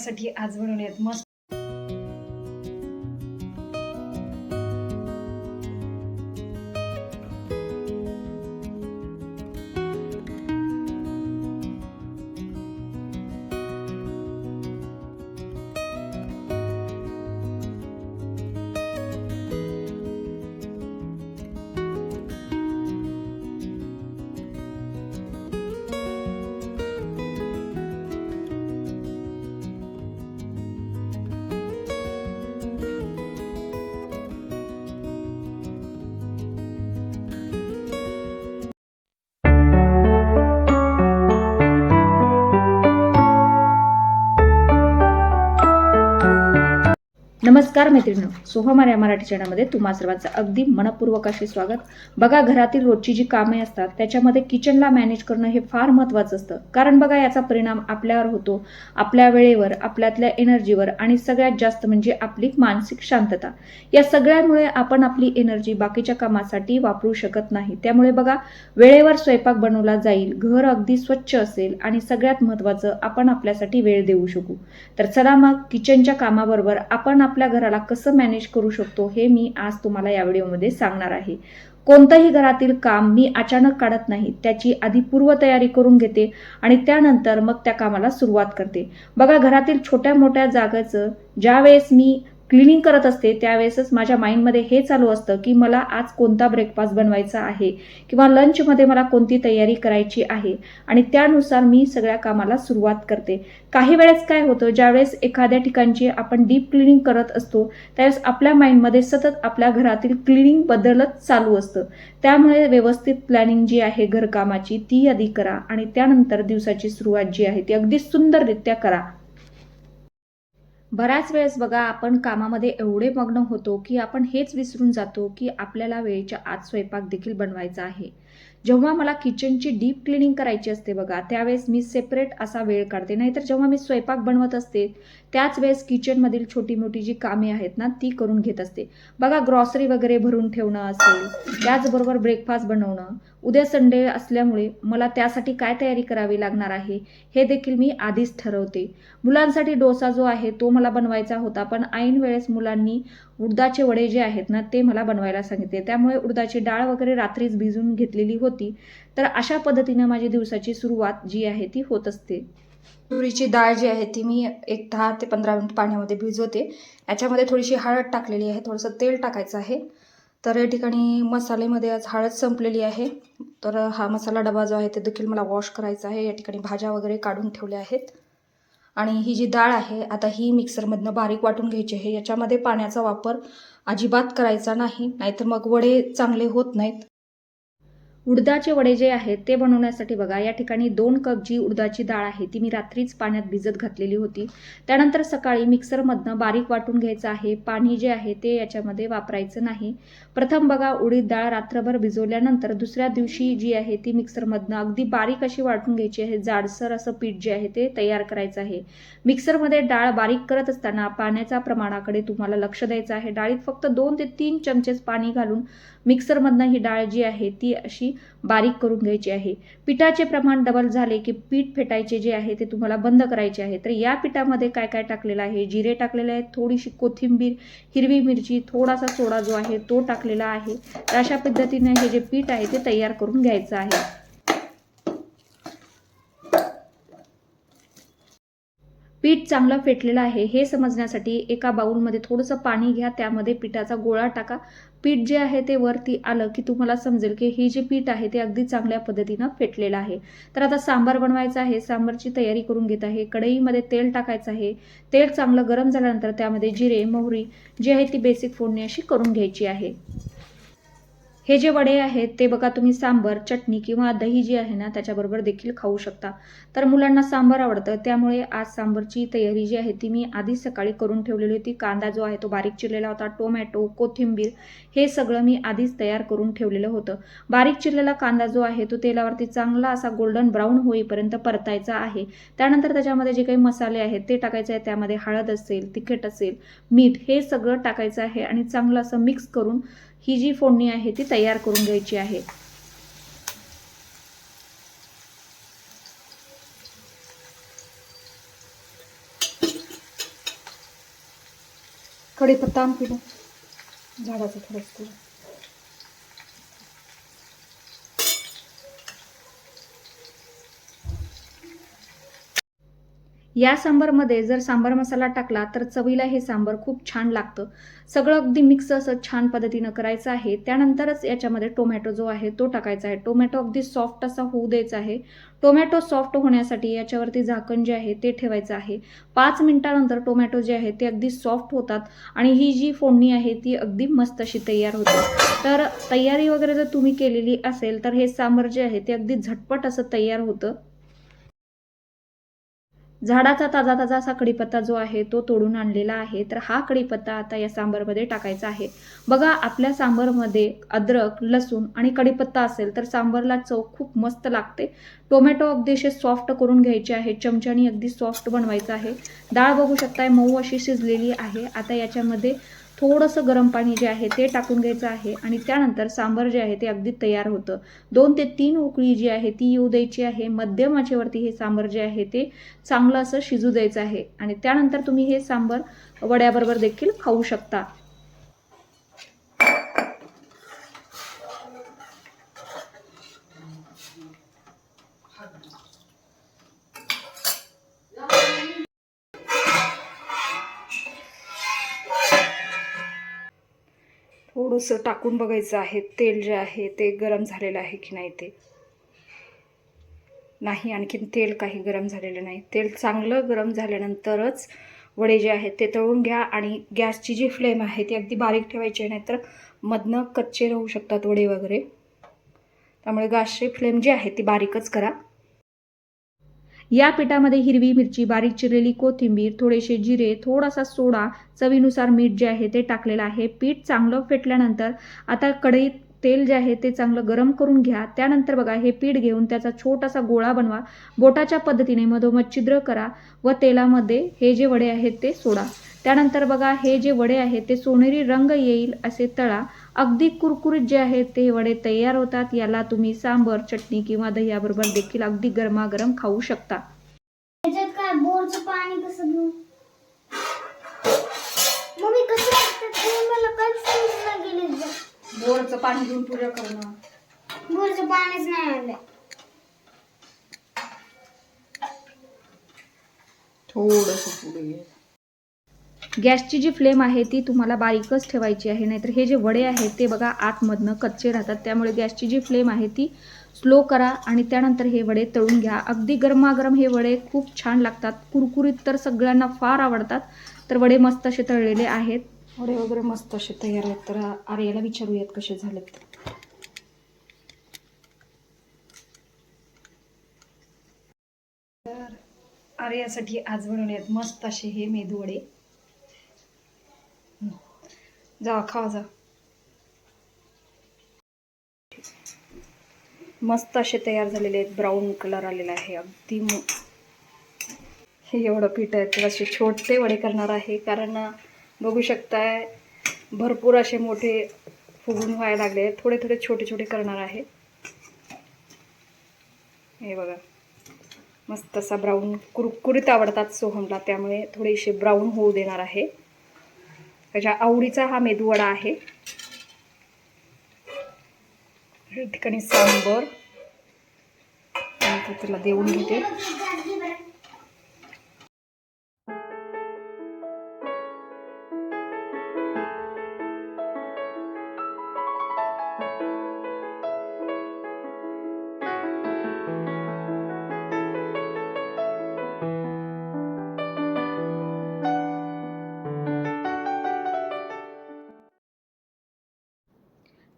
साठी आज बनवले मस्त नमस्कार मैत्रिणी सोहमाऱ्या या मराठी चॅनलमध्ये तुम्हा सर्वांचं अगदी मनपूर्वक असे स्वागत. बघा घरातील रोजची जी कामे असतात त्याच्यामध्ये किचनला मॅनेज करणं हे फार महत्त्वाचं असतं. कारण बघा याचा परिणाम आपल्यावर होतो. आपल्या वेळेवर आपल्यातल्या एनर्जीवर आणि सगळ्यात जास्त म्हणजे आपली मानसिक शांतता. या सगळ्यामुळे आपण आपली एनर्जी बाकीच्या कामासाठी वापरू शकत नाही. त्यामुळे बघा वेळेवर स्वयंपाक बनवला जाईल घर अगदी स्वच्छ असेल आणि सगळ्यात महत्त्वाचं आपण आपल्यासाठी वेळ देऊ शकू. तर चला मग किचनच्या कामाबरोबर आपण आपल्या घराला कसं मॅनेज करू शकतो हे मी आज तुम्हाला या व्हिडिओमध्ये सांगणार आहे. कोणतंही घरातील काम मी अचानक काढत नाही त्याची आधी पूर्वतयारी करून घेते आणि त्यानंतर मग त्या कामाला सुरुवात करते. बघा घरातील छोट्या मोठ्या जागेचं ज्या वेळेस मी क्लिनिंग करत असते त्यावेळेसच माझ्या माइंडमध्ये हे चालू असतं की मला आज कोणता ब्रेकफास्ट बनवायचा आहे किंवा लंचमध्ये मला कोणती तयारी करायची आहे आणि त्यानुसार मी सगळ्या कामाला सुरुवात करते. काही वेळेस काय होतं ज्यावेळेस एखाद्या ठिकाणची आपण डीप क्लिनिंग करत असतो त्यावेळेस आपल्या माइंडमध्ये सतत आपल्या घरातील क्लिनिंग बदलत चालू असतं. त्यामुळे व्यवस्थित प्लॅनिंग जी आहे घरकामाची ती आधी करा आणि त्यानंतर दिवसाची सुरुवात जी आहे ती अगदी सुंदररित्या करा. बऱ्याच वेळेस बघा आपण कामामध्ये एवढे मग्न होतो की आपण हेच विसरून जातो की आपल्याला वेळेच्या आत स्वयंपाक देखील बनवायचा आहे. जेव्हा मला किचनची डीप क्लिनिंग करायची असते बघा त्यावेळेस मी सेपरेट असा वेळ काढते. नाहीतर जेव्हा मी स्वयंपाक बनवत असते त्याच वेळेस किचनमधील छोटी मोठी जी कामे आहेत ना ती करून घेत असते. बघा ग्रॉसरी वगैरे भरून ठेवणं असेल त्याचबरोबर ब्रेकफास्ट बनवणं उद्या संडे असल्यामुळे मला त्यासाठी काय तयारी करावी लागणार आहे हे देखील मी आधीच ठरवते. मुलांसाठी डोसा जो आहे तो मला बनवायचा होता पण ऐन वेळेस मुलांनी उडदाचे वडे जे आहेत ना ते मला बनवायला सांगितले. त्यामुळे उडदाची डाळ वगैरे रात्रीच भिजून घेतलेली होती. तर अशा पद्धतीनं माझी दिवसाची सुरुवात जी आहे ती होत असते. तुरीची डाळ जी आहे ती मी एक दहा ते पंधरा मिनिट पाण्यामध्ये भिजवते. याच्यामध्ये थोडीशी हळद टाकलेली आहे थोडंसं तेल टाकायचं आहे. तर या ठिकाणी मसाल्यामध्ये आज हळद संपलेली आहे. तर हा मसाला डबा जो आहे ते देखील मला वॉश करायचा आहे. या ठिकाणी भाज्या वगैरे काढून ठेवल्या आहेत. आणि ही जी डाळ आहे आता ही मिक्सरमधनं बारीक वाटून घ्यायची आहे. याच्यामध्ये पाण्याचा वापर अजिबात करायचा नाही. नाहीतर मग वडे चांगले होत नाहीत. उडदाचे वडे जे आहेत ते बनवण्यासाठी बघा या ठिकाणी दोन कप जी उडदाची डाळ आहे ती मी रात्रीच पाण्यात भिजत घातलेली होती. त्यानंतर सकाळी मिक्सरमधनं बारीक वाटून घ्यायचं आहे. पाणी जे आहे ते याच्यामध्ये वापरायचं नाही. प्रथम बघा उडीद डाळ रात्रभर भिजवल्यानंतर दुसऱ्या दिवशी जी आहे ती मिक्सरमधनं अगदी बारीक अशी वाटून घ्यायची आहे. जाडसर असं पीठ जे आहे ते तयार करायचं आहे. मिक्सरमध्ये डाळ बारीक करत असताना पाण्याच्या प्रमाणाकडे तुम्हाला लक्ष द्यायचं आहे. डाळीत फक्त दोन ते तीन चमचेच पाणी घालून मिक्सरमधनं ही डाळ जी आहे ती अशी बारीक करून घ्यायची आहे. पिठाचे प्रमाण डबल झाले की पीठ फेटायचे जे आहे ते तुम्हाला बंद करायचे आहे. तर या पिठामध्ये काय काय टाकलेलं आहे? जिरे टाकलेले आहेत थोडीशी कोथिंबीर हिरवी मिरची थोडासा सोडा जो आहे तो टाकलेला आहे. तर अशा पद्धतीने हे जे पीठ आहे ते तयार करून घ्यायचं आहे. पीठ चांगलं फेटलेलं आहे. हे समजण्यासाठी एका बाऊलमध्ये थोडंसं पाणी घ्या. त्यामध्ये पिठाचा गोळा टाका. पीठ जे आहे ते वरती आलं की तुम्हाला समजेल की हे जे पीठ आहे ते अगदी चांगल्या पद्धतीनं फेटलेलं आहे. तर आता सांबार बनवायचं आहे. सांबारची तयारी करून घेत आहे. कढईमध्ये तेल टाकायचं आहे. तेल चांगलं गरम झाल्यानंतर त्यामध्ये जिरे मोहरी जी आहे ती बेसिक फोडणी अशी करून घ्यायची आहे. हे जे वडे आहेत ते बघा तुम्ही सांबर चटणी किंवा दही जी आहे ना त्याच्याबरोबर देखील खाऊ शकता. तर मुलांना सांबर आवडतं त्यामुळे आज सांबरची तयारी जी आहे ती मी आधीच सकाळी करून ठेवलेली होती. कांदा जो आहे तो बारीक चिरलेला होता. टोमॅटो कोथिंबीर हे सगळं मी आधीच तयार करून ठेवलेलं होतं. बारीक चिरलेला कांदा जो आहे तो तेलावरती चांगला असा गोल्डन ब्राऊन होईपर्यंत परतायचा आहे. त्यानंतर त्याच्यामध्ये जे काही मसाले आहेत ते टाकायचे आहे त्यामध्ये हळद असेल तिखट असेल मीठ हे सगळं टाकायचं आहे आणि चांगलं असं मिक्स करून ही जी फोडणी आहे ती तयार करून घ्यायची आहे. कडीपत्ता आणखी झाडाचं थोडंसं या सांबारमध्ये जर सांबार मसाला टाकला तर चवीला हे सांबार खूप छान लागतं. सगळं अगदी मिक्स असं छान पद्धतीनं करायचं आहे. त्यानंतरच याच्यामध्ये टोमॅटो जो आहे तो टाकायचा आहे. टोमॅटो अगदी सॉफ्ट असा होऊ द्यायचा आहे. टोमॅटो सॉफ्ट होण्यासाठी याच्यावरती झाकण जे आहे ते ठेवायचं आहे. पाच मिनिटानंतर टोमॅटो जे आहे ते अगदी सॉफ्ट होतात आणि ही जी फोडणी आहे ती अगदी मस्त अशी तयार होते. तर तयारी वगैरे जर तुम्ही केलेली असेल तर हे सांबार जे आहे ते अगदी झटपट असं तयार होतं. झाडाचा ताजा ताजा असा कढीपत्ता जो आहे तो तोडून आणलेला आहे. तर हा कढीपत्ता आता या सांबारमध्ये टाकायचा आहे. बघा आपल्या सांबारमध्ये अद्रक लसूण आणि कडीपत्ता असेल तर सांबारला चव खूप मस्त लागते. टोमॅटो अगदीशे सॉफ्ट करून घ्यायचे आहे चमच्यानी अगदी सॉफ्ट बनवायचं आहे. डाळ बघू शकताय मऊ अशी शिजलेली आहे. आता याच्यामध्ये थोडंसं गरम पाणी जे आहे ते टाकून घ्यायचं आहे आणि त्यानंतर सांबार जे आहे ते अगदी तयार होतं. दोन ते तीन उकळी जी आहे ती येऊ द्यायची आहे. मध्यम आचेवरती हे सांबार जे आहे ते चांगलं असं शिजू द्यायचं आहे. आणि त्यानंतर तुम्ही हे सांबार वड्याबरोबर देखील खाऊ शकता. थोडंसं टाकून बघायचं आहे तेल जे आहे ते गरम झालेलं आहे की नाही ते? नाही आणखीन तेल काही गरम झालेलं नाही. तेल चांगलं गरम झाल्यानंतरच वडे जे आहेत ते तळून घ्या आणि गॅसची जी फ्लेम आहे ती अगदी बारीक ठेवायची नाही नाहीतर मधनं कच्चे राहू शकतात वडे वगैरे. त्यामुळे गॅसची फ्लेम जी आहे ती बारीकच करा. या पिठामध्ये हिरवी मिरची बारीक चिरलेली कोथिंबीर थोडेसे जिरे थोडासा सोडा चवीनुसार मीठ जे आहे ते टाकलेलं आहे. पीठ चांगलं फेटल्यानंतर आता कढईत तेल जे आहे ते चांगलं गरम करून घ्या. त्यानंतर बघा हे पीठ घेऊन त्याचा छोटासा गोळा बनवा. बोटाच्या पद्धतीने मधोमध छिद्र करा व तेलामध्ये हे जे वडे आहेत ते सोडा. त्यानंतर बघा हे जे वडे आहेत ते सोनेरी रंग येईल असे तळा. अगदी कुरकुरीत जे आहेत ते वडे तयार होतात. याला तुम्ही सांबर चटणी किंवा दह्याबरोबर देखील अगदी गरमागरम खाऊ शकता. त्याच्यात काय बोरचं पाणी कसं घेऊ? मम्मी कसं लागतं? ते मला काहीच समजलं गेलं बोरचं पाणी घेऊन पूजा करणं बोरचं पाणीच नाही आलं थोडंसं पुढे गॅसची जी फ्लेम आहे ती तुम्हाला बारीकच ठेवायची आहे नाहीतर हे जे वडे आहेत ते बघा आतमधनं कच्चे राहतात. त्यामुळे गॅसची जी फ्लेम आहे ती स्लो करा आणि त्यानंतर हे वडे तळून घ्या. अगदी गरमागरम हे वडे खूप छान लागतात. कुरकुरीत तर सगळ्यांना फार आवडतात. तर वडे मस्त असे तळलेले आहेत. वडे वगैरे मस्त असे तयार आहेत. तर आर्याला विचारूयात कसे झालेत. तर आर्यासाठी आज बनवले आहेत मस्त असे हे मेदू वडे. जा खा जा. मस्त असे तयार झालेले आहेत. ब्राऊन कलर आलेला आहे. अगदी हे एवढं पीठ आहे. तर असे छोटे वडे करणार आहे. कारण बघू शकताय भरपूर असे मोठे फुगून व्हायला लागले आहेत. थोडे थोडे छोटे छोटे करणार आहे. हे बघा. मस्त असा ब्राऊन कुरकुरीत आवडतात सोहमला. त्यामुळे थोडेसे ब्राऊन होऊ देणार आहे. त्याच्या आवडीचा हा मेदूवडा आहे. ठिकाणी सांबर. त्याला देऊन घेते.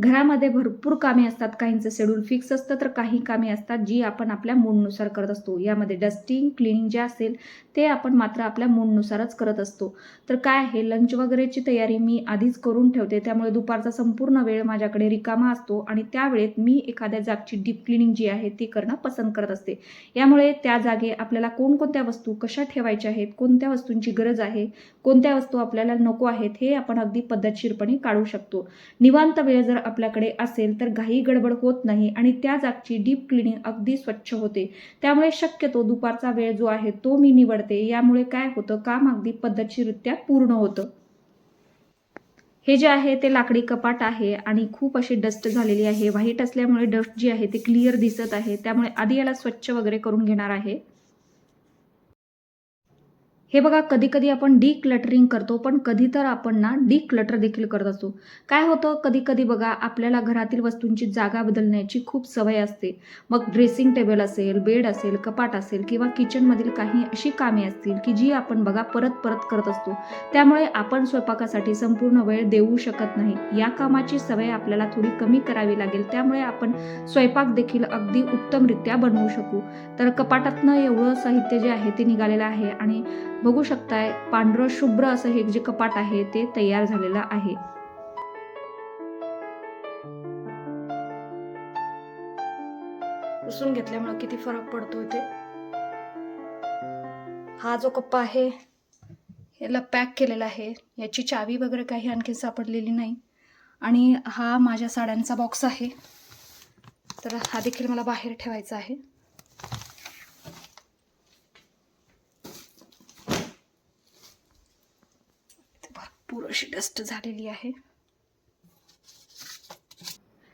घरामध्ये भरपूर कामे असतात. काहींचं शेड्यूल फिक्स असतं तर काही कामे असतात जी आपण आपल्या मूडनुसार करत असतो. यामध्ये डस्टिंग क्लिनिंग जे असेल ते आपण मात्र आपल्या मूडनुसारच करत असतो. तर काय आहे? लंच वगैरेची तयारी मी आधीच करून ठेवते. त्यामुळे दुपारचा संपूर्ण वेळ माझ्याकडे रिकामा असतो आणि त्यावेळेत मी एखाद्या जागची डीप क्लिनिंग जी आहे ती करणं पसंत करत असते. यामुळे त्या जागे आपल्याला कोणकोणत्या वस्तू कशा ठेवायच्या आहेत? कोणत्या वस्तूंची गरज आहे? कोणत्या वस्तू आपल्याला नको आहेत? हे आपण अगदी पद्धतशीरपणे काढू शकतो. निवांत वेळ जर आपल्याकडे असेल तर घाई गडबड होत नाही आणि त्या जागची डीप क्लिनिंग अगदी स्वच्छ होते. त्यामुळे शक्यतो दुपारचा वेळ जो आहे तो मी निवडते. यामुळे काय होतं? काम अगदी पद्धतशीरित्या पूर्ण होतं. हे जे आहे ते लाकडी कपाट आहे आणि खूप अशी डस्ट झालेली आहे. व्हाईट असल्यामुळे डस्ट जी आहे ते क्लिअर दिसत आहे. त्यामुळे आधी याला स्वच्छ वगैरे करून घेणार आहे. हे बघा कधी कधी आपण डी क्लटरिंग करतो पण कधी तर आपण ना डी क्लटर देखील करत असतो. काय होतं? कधी कधी बघा आपल्याला घरातील वस्तूंची जागा बदलण्याची खूप सवय असते. मग ड्रेसिंग टेबल असेल बेड असेल कपाट असेल किंवा किचनमधील काही अशी कामे असतील की जी आपण बघा परत परत करत असतो. त्यामुळे आपण स्वयंपाकासाठी संपूर्ण वेळ देऊ शकत नाही. या कामाची सवय आपल्याला थोडी कमी करावी लागेल. त्यामुळे आपण स्वयंपाक देखील अगदी उत्तमरित्या बनवू शकू. तर कपाटातनं एवढं साहित्य जे आहे ते निघालेलं आहे आणि बघू शकताय पांढरं शुभ्र असं हे जे कपाट आहे ते तयार झालेलं आहे. पुसून घेतल्यामुळे किती फरक पडतोय ते. हा जो कप्पा आहे याला पॅक केलेला आहे. याची चावी वगैरे काही आणखी सापडलेली नाही. आणि हा माझ्या साड्यांचा बॉक्स आहे. तर हा देखील मला बाहेर ठेवायचा आहे इथे भरपूर अशी डस्ट झालेली आहे.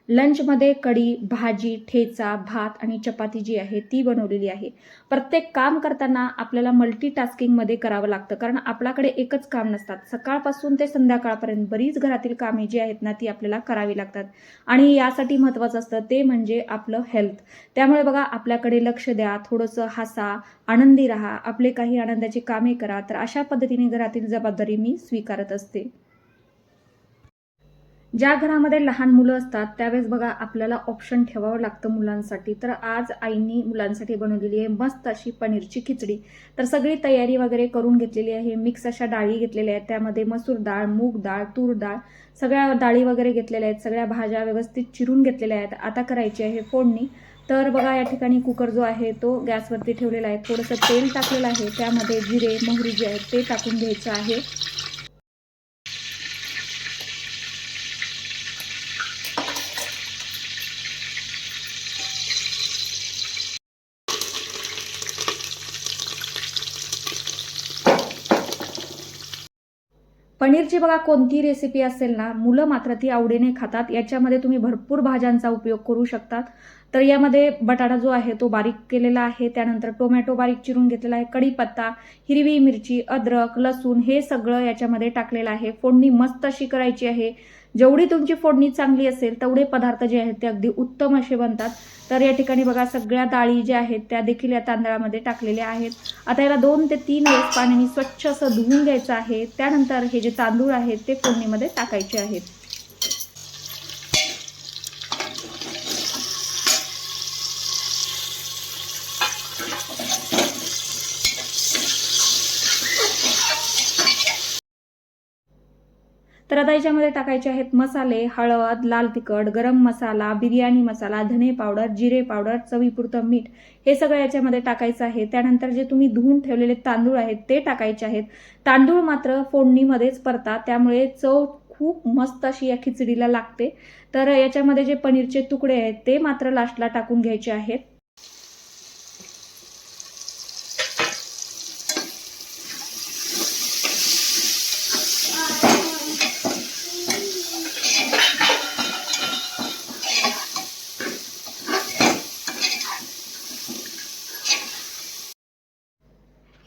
लंचमध्ये कढी भाजी ठेचा भात आणि चपाती जी आहे ती बनवलेली आहे. प्रत्येक काम करताना आपल्याला मल्टीटास्किंगमध्ये करावं लागतं कारण आपल्याकडे एकच काम नसतात. सकाळपासून ते संध्याकाळपर्यंत बरीच घरातील कामे जी आहेत ना ती आपल्याला करावी लागतात. आणि यासाठी महत्त्वाचं असतं ते म्हणजे आपलं हेल्थ त्यामुळे बघा आपल्याकडे लक्ष द्या थोडंसं हसा आनंदी राहा आपले काही आनंदाची कामे करा तर अशा पद्धतीने घरातील जबाबदारी मी स्वीकारत असते. ज्या घरामध्ये लहान मुलं असतात त्यावेळेस बघा आपल्याला ऑप्शन ठेवावं लागतं मुलांसाठी. तर आज आईनी मुलांसाठी बनवलेली आहे मस्त अशी पनीरची खिचडी. तर सगळी तयारी वगैरे करून घेतलेली आहे. मिक्स अशा डाळी घेतलेल्या आहेत. त्यामध्ये मसूर डाळ मूग डाळ तूर डाळ सगळ्या डाळी वगैरे घेतलेल्या आहेत. सगळ्या भाज्या व्यवस्थित चिरून घेतलेल्या आहेत. आता करायची आहे फोडणी. तर बघा या ठिकाणी कुकर जो आहे तो गॅसवरती ठेवलेला आहे. थोडंसं तेल टाकलेलं आहे. त्यामध्ये जिरे मोहरी जे आहेत ते टाकून घ्यायचं आहे. पनीरची बघा कोणती रेसिपी असेल ना मुलं मात्र ती आवडीने खातात. याच्यामध्ये तुम्ही भरपूर भाज्यांचा उपयोग करू शकतात. तर यामध्ये बटाटा जो आहे तो बारीक केलेला आहे. त्यानंतर टोमॅटो बारीक चिरून घेतलेला आहे. कढीपत्ता हिरवी मिरची अद्रक लसूण हे सगळं याच्यामध्ये टाकलेलं आहे. फोडणी मस्त अशी करायची आहे. जेवढी तुमची फोडणी चांगली असेल तेवढे पदार्थ जे आहेत ते अगदी उत्तम असे बनतात. तर या ठिकाणी बघा सगळ्या डाळी ज्या आहेत त्या देखील या तांदळामध्ये टाकलेल्या आहेत. आता याला दोन ते तीन वेळेस पाण्याने स्वच्छ असं धुवून घ्यायचं आहे. त्यानंतर हे जे तांदूळ आहेत ते फोडणीमध्ये टाकायचे आहेत. तर आता याच्यामध्ये टाकायचे आहेत मसाले हळद लाल तिखट गरम मसाला बिर्याणी मसाला धने पावडर जिरे पावडर चवीपुरतं मीठ. हे सगळं याच्यामध्ये टाकायचं आहे. त्यानंतर जे तुम्ही धुवून ठेवलेले तांदूळ आहेत ते टाकायचे आहेत. तांदूळ मात्र फोडणीमध्येच परतात. त्यामुळे चव खूप मस्त अशी या खिचडीला लागते. तर याच्यामध्ये जे पनीरचे तुकडे आहेत ते मात्र लास्टला टाकून घ्यायचे आहेत.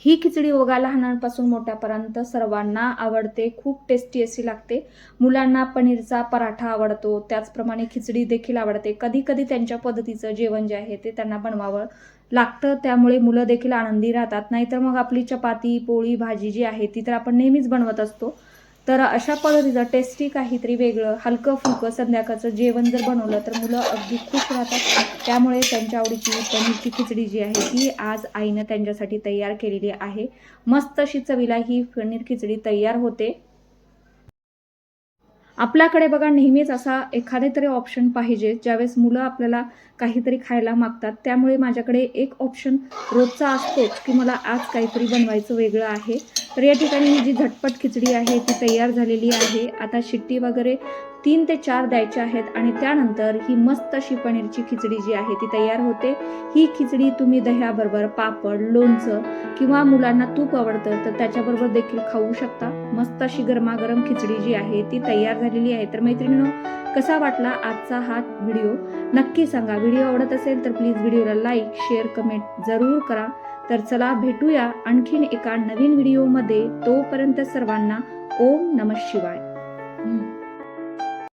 ही खिचडी बघा लहानांपासून मोठ्यापर्यंत सर्वांना आवडते खूप टेस्टी अशी लागते. मुलांना पनीरचा पराठा आवडतो त्याचप्रमाणे खिचडी देखील आवडते. कधी कधी त्यांच्या पद्धतीचं जेवण जे आहे ते त्यांना बनवावं लागतं त्यामुळे मुलं देखील आनंदी राहतात. नाहीतर मग आपली चपाती पोळी भाजी जी आहे ती तर आपण नेहमीच बनवत असतो. तर अशा पद्धतीचं टेस्टी काहीतरी वेगळं हलकं फुलकं संध्याकाळचं जेवण जर बनवलं तर मुलं अगदी खुश राहतात. त्यामुळे त्यांच्या आवडीची पनीरची खिचडी जी आहे ती आज आईनं त्यांच्यासाठी तयार केलेली आहे. मस्त अशी चवीला ही पनीर खिचडी तयार होते. आपल्याकडे बघा नेहमीच असा एखादे तरी ऑप्शन पाहिजे ज्यावेळेस मुलं आपल्याला काहीतरी खायला मागतात. त्यामुळे माझ्याकडे एक ऑप्शन रोजचा असतोच की मला आज काहीतरी बनवायचं वेगळं आहे. तर या ठिकाणी ही जी झटपट खिचडी आहे ती तयार झालेली आहे. आता शिट्टी वगैरे तीन ते चार द्यायचे आहेत आणि त्यानंतर ही मस्त अशी पनीरची खिचडी जी आहे ती तयार होते. ही खिचडी तुम्ही दह्याबरोबर पापड लोणचं किंवा मुलांना तूप आवडतं तर त्याच्याबरोबर देखील खाऊ शकता. मस्त अशी गरमागरम खिचडी जी आहे ती तयार झालेली आहे. तर मैत्रिणीनो कसा वाटला आजचा हा व्हिडिओ? नक्की सांगा. व्हिडिओ आवडत असेल तर प्लीज व्हिडिओला लाईक शेअर कमेंट जरूर करा. तर चला भेटूया आणखीन एका नवीन व्हिडिओमध्ये. तोपर्यंत सर्वांना ओम नम शिवाय.